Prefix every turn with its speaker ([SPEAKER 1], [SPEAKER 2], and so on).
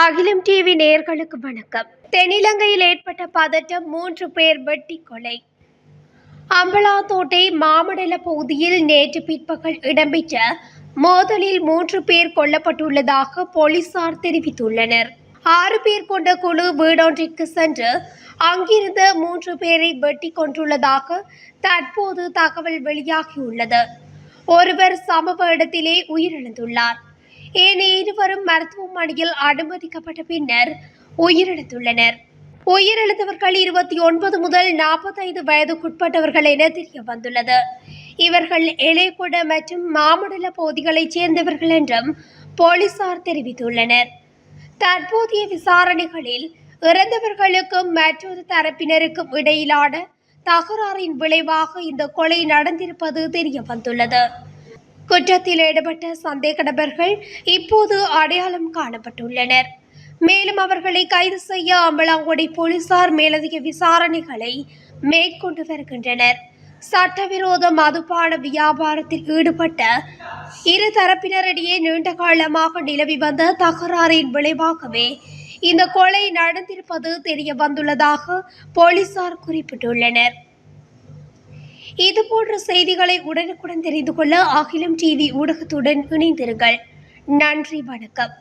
[SPEAKER 1] அகிலம் டிவி நேர்களுக்கு வணக்கம். தென்னிலங்கையில் ஏற்பட்ட பதட்டம் மூன்று பேர் வெட்டி கொலை. அம்பலாத்தோட்டை மாமடல பகுதியில் நேற்று பிற்பகல் இடம்பெற்ற மோதலில் மூன்று பேர் கொல்லப்பட்டுள்ளதாக போலீசார் தெரிவித்துள்ளனர். ஆறு பேர் கொண்ட குழு வீடொன்றிற்கு சென்று அங்கிருந்த மூன்று பேரை வெட்டி கொண்டுள்ளதாக தற்போது தகவல் வெளியாகியுள்ளது. ஒருவர் சம்பவ இடத்திலே உயிரிழந்துள்ளார். ஏனைய இருவரும் மருத்துவமனையில் அனுமதிக்கப்பட்ட பின்னர் உயிரிழந்துள்ளனர். உயிரிழந்தவர்கள் இருபத்தி ஒன்பது முதல் நாற்பத்தைந்து வயதுக்குட்பட்டவர்கள் என தெரிய வந்துள்ளது இவர்கள் இளையகுட மற்றும் மாமண்டல பகுதிகளைச் சேர்ந்தவர்கள் என்றும் போலீசார் தெரிவித்துள்ளனர். தற்போதைய விசாரணைகளில் இறந்தவர்களுக்கும் மற்றொரு தரப்பினருக்கும் இடையிலான தகராறின் விளைவாக இந்த கொலை நடந்திருப்பது தெரிய வந்துள்ளது குற்றத்தில் ஈடுபட்ட சந்தேக நபர்கள் இப்போது அடையாளம் காணப்பட்டுள்ளனர். மேலும் அவர்களை கைது செய்ய அம்பலாங்குடி போலீசார் மேலதிக விசாரணைகளை மேற்கொண்டு வருகின்றனர். சட்டவிரோத மதுபான வியாபாரத்தில் ஈடுபட்ட இரு தரப்பினரிடையே நீண்ட காலமாக நிலவி வந்த தகராறின் விளைவாகவே இந்த கொலை நடந்திருப்பது தெரிய வந்துள்ளதாக போலீசார் குறிப்பிட்டுள்ளனர். இதுபோன்ற செய்திகளை உடனுக்குடன் தெரிந்து கொள்ள அகிலம் டிவி ஊடகத்துடன் இணைந்திருங்கள். நன்றி வணக்கம்.